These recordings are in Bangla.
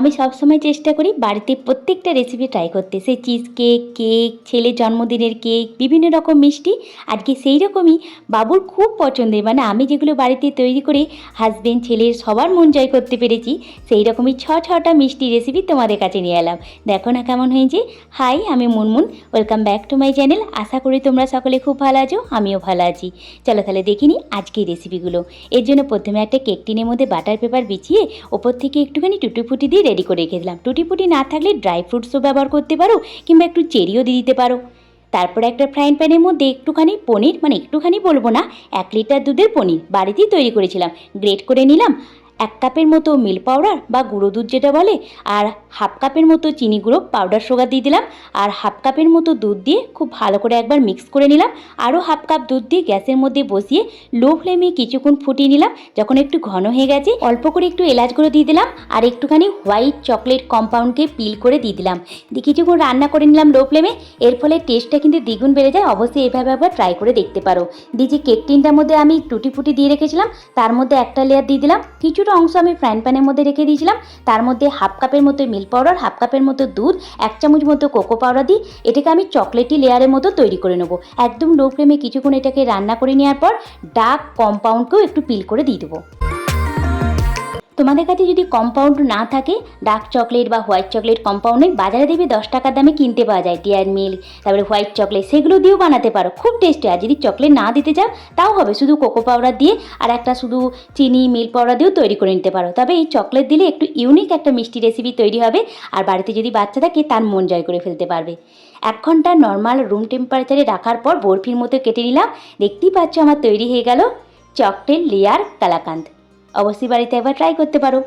আমি সবসময় চেষ্টা করি বাড়িতে প্রত্যেকটা রেসিপি ট্রাই করতে। সে চিজ কেক কেক ছেলের জন্মদিনের কেক বিভিন্ন রকম মিষ্টি আজকে সেই রকমই বাবুর খুব পছন্দের। মানে আমি যেগুলো বাড়িতে তৈরি করে হাজবেন্ড ছেলের সবার মন জয় করতে পেরেছি সেই রকমই ছ ছটা মিষ্টি রেসিপি তোমাদের কাছে নিয়ে এলাম। দেখো না কেমন হয়েছে? হাই আমি Munmun. Welcome back to my channel আশা করি তোমরা সকলে খুব ভালো আছো, আমিও ভালো আছি। চলো তাহলে দেখিনি আজকের রেসিপিগুলো এর জন্য প্রথমে একটা কেক টিনের মধ্যে বাটার পেপার বিছিয়ে, ওপর থেকে একটুখানি টুটি ফুটি দিয়ে রেডি করে রেখে দিলাম। টুটি ফুটি না থাকলে ড্রাই ফ্রুটসও ব্যবহার করতে পারো কিংবা একটু চেরিও দিয়ে দিতে পারো। তারপরে একটা ফ্রাইং প্যানের মধ্যে একটুখানি পনির মানে একটুখানি বলব না, এক লিটার দুধের পনির বাড়িতেই তৈরি করেছিলাম। গ্রেট করে নিলাম এক কাপের মতো মিল্ক পাউডার বা গুঁড়ো দুধ যেটা বলে, আর হাফ কাপের মতো চিনি গুঁড়ো পাউডার সুগার দিয়ে দিলাম, আর হাফ কাপের মতো দুধ দিয়ে খুব ভালো করে একবার মিক্স করে নিলাম, আরও হাফ কাপ দুধ দিয়ে গ্যাসের মধ্যে বসিয়ে লো ফ্লেমে কিছুক্ষণ ফুটিয়ে নিলাম, যখন একটু ঘন হয়ে গেছে, অল্প করে একটু এলাচ গুঁড়ো দিয়ে দিলাম, আর একটুখানি হোয়াইট চকলেট কম্পাউন্ডকে পিল করে দিয়ে দিলাম। দিয়ে কিছুক্ষণ রান্না করে নিলাম লো ফ্লেমে এর ফলে টেস্টটা কিন্তু দ্বিগুণ বেড়ে যায়, অবশ্যই এভাবে একবার ট্রাই করে দেখতে পারো। দিয়ে যে কেক টিনটার মধ্যে আমি টুটি ফুটি দিয়ে রেখেছিলাম, তার মধ্যে একটা লেয়ার দিয়ে দিলাম, কিছুটা অংশ আমি ফ্রাইন প্যানের মধ্যে রেখে দিয়েছিলাম। তার মধ্যে হাফ কাপের মতো মিল্ক পাউডার হাফ কাপের মতো দুধ, এক চামচ মতো কোকো পাউডার দিই। এটাকে আমি চকলেটি লেয়ারের মতো তৈরি করে নেব। একদম লো ফ্লেমে কিছুক্ষণ এটাকে রান্না করে নেওয়ার পর ডার্ক কম্পাউন্ডকেও একটু পিল করে দিয়ে দেবো। তোমাদের কাছে যদি কম্পাউন্ড না থাকে ডার্ক চকলেট বা হোয়াইট চকলেট কম্পাউন্ডে বাজারে দেবে দশ টাকার দামে কিনতে পাওয়া যায় টিয়ার মিল্ক তারপরে হোয়াইট চকলেট সেগুলো দিয়েও বানাতে পারো। খুব টেস্টি আর যদি চকলেট না দিতে চাও, তাও হবে। শুধু কোকো পাউডার দিয়ে আর একটা শুধু চিনি মিল্ক পাউডার দিয়েও তৈরি করে নিতে পারো। তবে এই চকলেট দিলে একটু ইউনিক একটা মিষ্টি রেসিপি তৈরি হবে, আর বাড়িতে যদি বাচ্চা থাকে, তার মন জয় করে ফেলতে পারবে। এক ঘণ্টা নর্মাল রুম টেম্পারেচারে রাখার পর বরফির মতো কেটে নিলাম। দেখতেই পাচ্ছ আমার তৈরি হয়ে গেল চকলেট লেয়ার কালাকান্দ। অবশ্যই বাড়িতে একবার ট্রাই করতে পারো।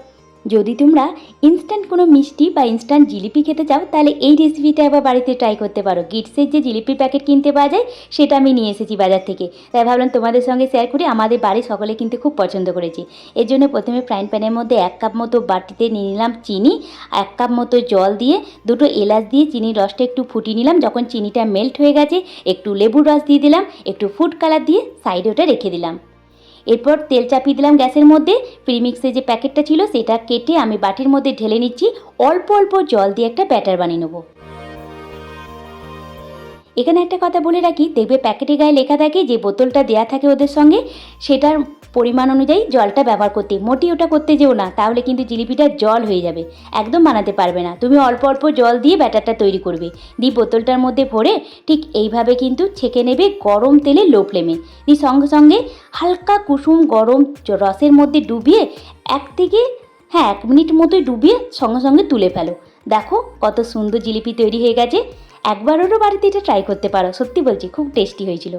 যদি তোমরা ইনস্ট্যান্ট কোনো মিষ্টি বা ইনস্ট্যান্ট জিলিপি খেতে চাও, তাহলে এই রেসিপিটা একবার বাড়িতে ট্রাই করতে পারো। গিটসের যে জিলিপির প্যাকেট কিনতে পাওয়া যায়, সেটা আমি নিয়ে এসেছি বাজার থেকে। তাই ভাবলাম তোমাদের সঙ্গে শেয়ার করি আমাদের বাড়ির সকলে কিন্তু খুব পছন্দ করেছে। এর জন্য প্রথমে ফ্রাইং প্যানের মধ্যে এক কাপ মতো বাটিতে নিয়ে নিলাম চিনি, এক কাপ মতো জল দিয়ে দুটো এলাচ দিয়ে চিনির রসটা একটু ফুটিয়ে নিলাম। যখন চিনিটা মেল্ট হয়ে গেছে, একটু লেবুর রস দিয়ে দিলাম, একটু ফুড কালার দিয়ে সাইডে ওটা রেখে দিলাম। এরপর তেল চাপিয়ে দিলাম গ্যাসের মধ্যে। প্রিমিক্সের যে প্যাকেটটা ছিল, সেটা কেটে আমি বাটির মধ্যে ঢেলে নিচ্ছি। অল্প অল্প জল দিয়ে একটা ব্যাটার বানিয়ে নেব। এখানে একটা কথা বলে রাখি, দেখবে প্যাকেটে গায়ে লেখা থাকে যে বোতলটা দেয়া থাকে ওদের সঙ্গে, সেটার পরিমাণ অনুযায়ী জলটা ব্যবহার করতে। মোটি ওটা করতে যেও না, তাহলে কিন্তু জিলিপিটা জল হয়ে যাবে। একদম বানাতে পারবে না। তুমি অল্প অল্প জল দিয়ে ব্যাটারটা তৈরি করবে। দিয়ে বোতলটার মধ্যে ভরে ঠিক এইভাবে কিন্তু ছেঁকে নেবে গরম তেলে লো ফ্লেমে। দিয়ে সঙ্গে সঙ্গে হালকা কুসুম গরম রসের মধ্যে ডুবিয়ে এক থেকে হ্যাঁ এক মিনিট মতোই ডুবিয়ে সঙ্গে সঙ্গে তুলে ফেলো। দেখো কত সুন্দর জিলিপি তৈরি হয়ে গেছে। একবারেরও বাড়িতে এটা ট্রাই করতে পারো। সত্যি বলছি, খুব টেস্টি হয়েছিল।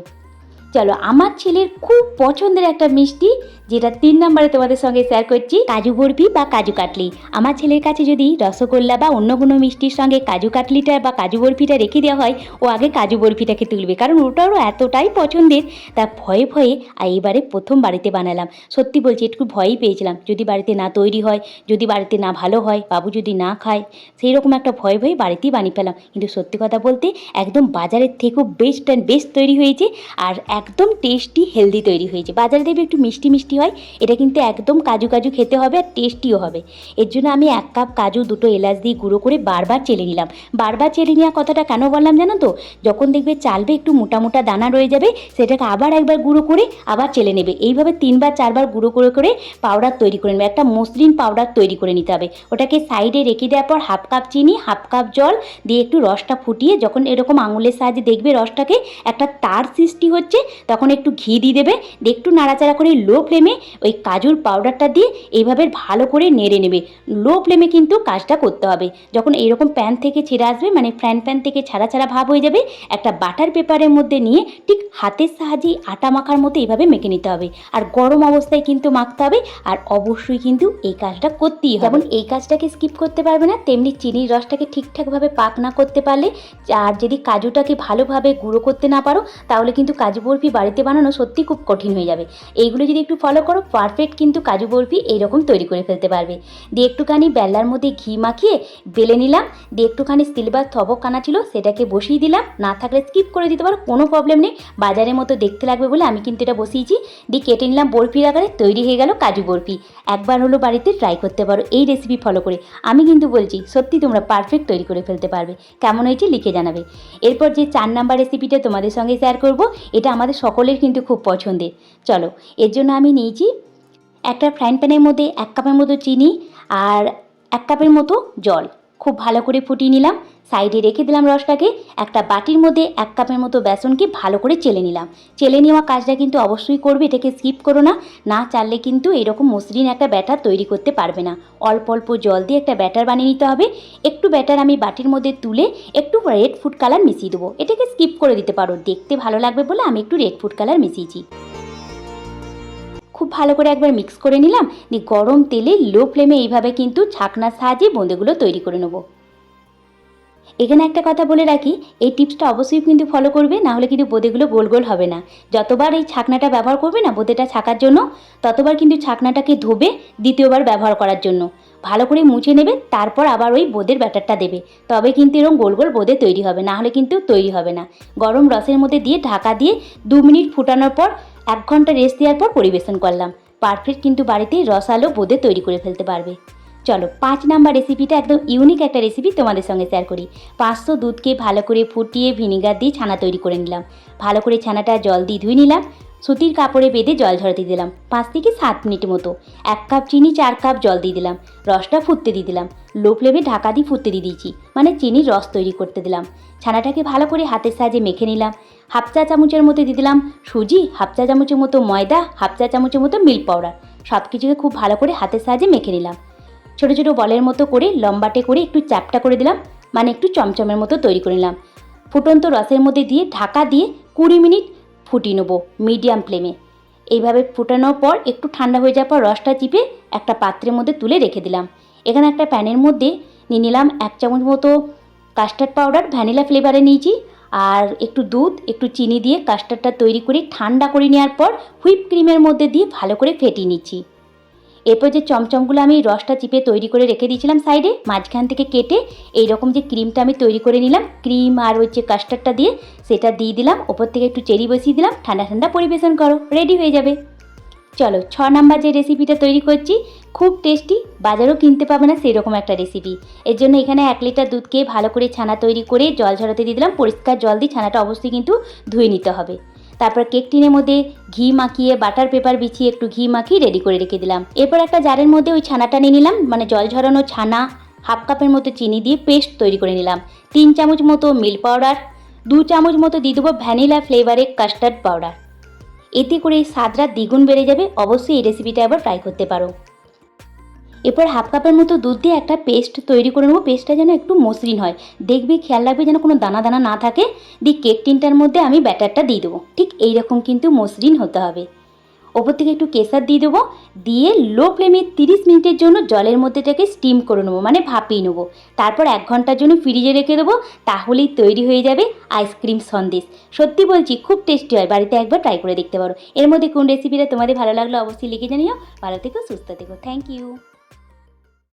চলো, আমার ছেলের খুব পছন্দের একটা মিষ্টি, যেটা তিন নম্বরে তোমাদের সঙ্গে শেয়ার করছি, কাজু বরফি বা কাজু কাটলি। আমার ছেলের কাছে যদি রসগোল্লা বা অন্য কোনো মিষ্টির সঙ্গে কাজু কাটলিটা বা কাজু বরফিটা রেখে দেওয়া হয়, ও আগে কাজু বরফিটাকে তুলবে, কারণ ওটারও এতটাই পছন্দের। তা ভয়ে ভয়ে, আর এবারে প্রথম বাড়িতে বানালাম। সত্যি বলছি, একটু ভয়ই পেয়েছিলাম, যদি বাড়িতে না তৈরি হয়, যদি বাড়িতে না ভালো হয়, বাবু যদি না খায় সেই রকম একটা ভয় ভয়ে বাড়িতেই বানিয়ে ফেলাম। কিন্তু সত্যি কথা বলতে, একদম বাজারের থেকেও বেস্ট অ্যান্ড বেস্ট তৈরি হয়েছে, আর একদম টেস্টি হেলদি তৈরি হয়েছে। বাজারে দেখবে একটু মিষ্টি মিষ্টি হয়, এটা কিন্তু একদম কাজু কাজু খেতে হবে আর টেস্টিও হবে। এর জন্য আমি এক কাপ কাজু, দুটো এলাচ দিয়ে গুঁড়ো করে বারবার চেলে নিলাম। বারবার চেলে নেওয়া কথাটা কেন বললাম জানো তো? যখন দেখবে চালবে, একটু মোটা মোটা দানা রয়ে যাবে, সেটাকে আবার একবার গুঁড়ো করে আবার চেলে নেবে। এইভাবে তিনবার, চারবার গুঁড়ো করে করে পাউডার তৈরি করে নেবে। একটা মসৃণ পাউডার তৈরি করে নিতে হবে। ওটাকে সাইডে রেখে দেওয়ার পর হাফ কাপ চিনি হাফ কাপ জল দিয়ে একটু রসটা ফুটিয়ে, যখন এরকম আঙুলের সাহায্যে দেখবে রসটাকে একটা তার সৃষ্টি হচ্ছে তখন একটু ঘি দিয়ে দেবে একটু নাড়াচাড়া করে লো ফ্লেমে ওই কাজুর পাউডারটা দিয়ে এইভাবে ভালো করে নেড়ে নেবে। লো ফ্লেমে কিন্তু কাজটা করতে হবে। যখন এইরকম প্যান থেকে ছেড়ে আসবে মানে ফ্যান প্যান থেকে ছাড়া ছাড়া ভাব হয়ে যাবে, একটা বাটার পেপারের মধ্যে নিয়ে ঠিক হাতের সাহায্যে আটা মাখার মতো এইভাবে মেখে নিতে হবে। আর গরম অবস্থায় কিন্তু মাখতে হবে, আর অবশ্যই কিন্তু এই কাজটা করতেই হবে। যেমন এই কাজটাকে স্কিপ করতে পারবে না, তেমনি চিনির রসটাকে ঠিকঠাকভাবে পাক না করতে পারলে, আর যদি কাজুটাকে ভালোভাবে গুঁড়ো করতে না পারো, তাহলে কিন্তু কাজু বরফি বরফি বাড়িতে বানানো সত্যি খুব কঠিন হয়ে যাবে। এইগুলো যদি একটু ফলো করো পারফেক্ট কিন্তু কাজু বরফি এইরকম তৈরি করে ফেলতে পারবে। দিয়ে একটুখানি বেল্লার মধ্যে ঘি মাখিয়ে বেলে নিলাম। দিয়ে একটুখানি সিলভার থবক কানা ছিল, সেটাকে বসিয়ে দিলাম। না থাকলে স্কিপ করে দিতে পারো, কোনো প্রবলেম নেই। বাজারের মতো দেখতে লাগবে বলে আমি কিন্তু এটা বসিয়েছি। দিয়ে কেটে নিলাম বরফির আকারে, তৈরি হয়ে গেল কাজু বরফি। একবার হলো বাড়িতে ট্রাই করতে পারো, এই রেসিপি ফলো করে। আমি কিন্তু বলছি, সত্যি তোমরা পারফেক্ট তৈরি করে ফেলতে পারবে। কেমন হয়েছে লিখে জানাবে। এরপর যে চার নাম্বার রেসিপিটা তোমাদের সঙ্গে শেয়ার করব, এটা আমাদের সকলের কিন্তু খুব পছন্দের। চলো, এর জন্য আমি নিয়েছি একটা ফ্রাইং প্যানের মধ্যে এক কাপের মতো চিনি আর এক কাপের মতো জল। খুব ভালো করে ফুটিয়ে নিলাম। সাইডে রেখে দিলাম রসটাকে। একটা বাটির মধ্যে এক কাপের মতো বেসনকে ভালো করে চেলে নিলাম। চেলে নেওয়া কাজটা কিন্তু অবশ্যই করবে, এটাকে স্কিপ করো না। না চাললে কিন্তু এরকম মসৃণ একটা ব্যাটার তৈরি করতে পারবে না। অল্প অল্প জল দিয়ে একটা ব্যাটার বানিয়ে নিতে হবে। একটু ব্যাটার আমি বাটির মধ্যে তুলে একটু রেড ফুড কালার মিশিয়ে দেবো। এটাকে স্কিপ করে দিতে পারো। দেখতে ভালো লাগবে বলে আমি একটু রেড ফুড কালার মিশিয়েছি। খুব ভালো করে একবার মিক্স করে নিলাম। দিয়ে গরম তেলে লো ফ্লেমে এইভাবে কিন্তু ছাকনার সাহায্যে বোঁদেগুলো তৈরি করে নেব। এখানে একটা কথা বলে রাখি, এই টিপসটা অবশ্যই কিন্তু ফলো করবে, না হলে কিন্তু বোঁদেগুলো গোল গোল হবে না। যতবার এই ছাকনাটা ব্যবহার করবে না বোঁদেটা ছাকার জন্য, ততবার কিন্তু ছাকনাটাকে ধোবে দ্বিতীয়বার ব্যবহার করার জন্য। ভালো করে মুছে নেবে, তারপর আবার ওই বোঁদের ব্যাটারটা দেবে। তবে কিন্তু এরকম গোল গোল বোঁদে তৈরি হবে, না হলে কিন্তু তৈরি হবে না। গরম রসের মধ্যে দিয়ে ঢাকা দিয়ে দু মিনিট ফুটানোর পর, এক ঘণ্টা রেস্ট দেওয়ার পর পরিবেশন করলাম। পারফেক্ট কিন্তু বাড়িতেই রসালো বোঁদে তৈরি করে ফেলতে পারবে। চলো পাঁচ নাম্বার রেসিপিটা একদম ইউনিক একটা রেসিপি তোমাদের সঙ্গে শেয়ার করি। পাঁচশো দুধকে ভালো করে ফুটিয়ে ভিনিগার দিয়ে ছানা তৈরি করে নিলাম। ভালো করে ছানাটা জল দিয়ে ধুয়ে নিলাম। সুতির কাপড়ে বেঁধে জল ঝরাতে দিলাম। পাঁচ থেকে সাত মিনিট মতো। এক কাপ চিনি, চার কাপ জল দিয়ে দিলাম। রসটা ফুটতে দিয়ে দিলাম। লো ফ্লেমে ঢাকা দিয়ে ফুটতে দিয়ে দিয়েছি। মানে চিনির রস তৈরি করতে দিলাম। ছানাটাকে ভালো করে হাতের সাহায্যে মেখে নিলাম। হাফ চা চামচের মতো দিয়ে দিলাম সুজি, হাফ চা চামচের মতো ময়দা, হাফ চা চামচের মতো মিল্ক পাউডার সব কিছুকে খুব ভালো করে হাতের সাহায্যে মেখে নিলাম। ছোটো ছোটো বলের মতো করে, লম্বাটে করে একটু চ্যাপটা করে দিলাম। মানে একটু চমচমের মতো তৈরি করে নিলাম। ফুটন্ত রসের মধ্যে দিয়ে ঢাকা দিয়ে কুড়ি মিনিট ফুটিয়ে নেব মিডিয়াম ফ্লেমে। এইভাবে ফুটানোর পর একটু ঠান্ডা হয়ে যাওয়ার পর রসটা চিপে একটা পাত্রের মধ্যে তুলে রেখে দিলাম। এখানে একটা প্যানের মধ্যে নিয়ে নিলাম এক চামচ মতো কাস্টার্ড পাউডার, ভ্যানিলা ফ্লেভারে নিয়েছি। আর একটু দুধ, একটু চিনি দিয়ে কাস্টার্ডটা তৈরি করে ঠান্ডা করে নেওয়ার পর হুইপ ক্রিমের মধ্যে দিয়ে ভালো করে ফেটিয়ে নিচ্ছি। এরপর যে চমচমগুলো আমি রসটা চিপে তৈরি করে রেখে দিয়েছিলাম সাইডে, মাঝখান থেকে কেটে এই রকম যে ক্রিমটা আমি তৈরি করে নিলাম, ক্রিম আর ওই যে কাস্টার্ডটা দিয়ে সেটা দিয়ে দিলাম, ওপর থেকে একটু চেরি বসিয়ে দিলাম, ঠান্ডা ঠান্ডা পরিবেশন করো রেডি হয়ে যাবে। চলো, ছ নাম্বার যে রেসিপিটা তৈরি করছি, খুব টেস্টি বাজারও কিনতে পাবে না সেরকম একটা রেসিপি এর জন্য এখানে এক লিটার দুধকে ভালো করে ছানা তৈরি করে জল ঝরাতে দিয়ে দিলাম, পরিষ্কার জল দিয়ে ছানাটা অবশ্যই কিন্তু ধুয়ে নিতে হবে। তারপর কেক টিনের মধ্যে ঘি মাখিয়ে, বাটার পেপার বিছিয়ে একটু ঘি মাখিয়ে রেডি করে রেখে দিলাম। এরপর একটা জারের মধ্যে ওই ছানাটা নিয়ে নিলাম মানে জল ঝরানো ছানা হাফ কাপের মতো চিনি দিয়ে পেস্ট তৈরি করে নিলাম। তিন চামচ মতো মিল্ক পাউডার দু চামচ মতো দিয়ে দেবো ভ্যানিলা ফ্লেভারের কাস্টার্ড পাউডার এতে করে স্বাদটা দ্বিগুণ বেড়ে যাবে। অবশ্যই এই রেসিপিটা একবার ট্রাই করতে পারো। এরপর হাফ কাপের মতো দুধ দিয়ে একটা পেস্ট তৈরি করে নেব। পেস্টটা যেন একটু মসৃণ হয়। দেখবি, খেয়াল রাখবে যেন কোনো দানা দানা না থাকে। দিয়ে কেক টিনটার মধ্যে আমি ব্যাটারটা দিয়ে দেবো। ঠিক এইরকম কিন্তু মসৃণ হতে হবে। ওপর থেকে একটু কেসার দিয়ে দেবো। দিয়ে লো ফ্লেমে তিরিশ মিনিটের জন্য জলের মধ্যে মধ্যেটাকে স্টিম করে নেব মানে ভাপিয়ে নেব। তারপর এক ঘণ্টার জন্য ফ্রিজে রেখে দেবো। তাহলেই তৈরি হয়ে যাবে আইসক্রিম সন্দেশ। সত্যি বলছি, খুব টেস্টি হয়। বাড়িতে একবার ট্রাই করে দেখতে পারো। এর মধ্যে কোন রেসিপিটা তোমাদের ভালো লাগল অবশ্যই লিখে জানিও। ভালো থেকো, সুস্থ থেকো। Thank you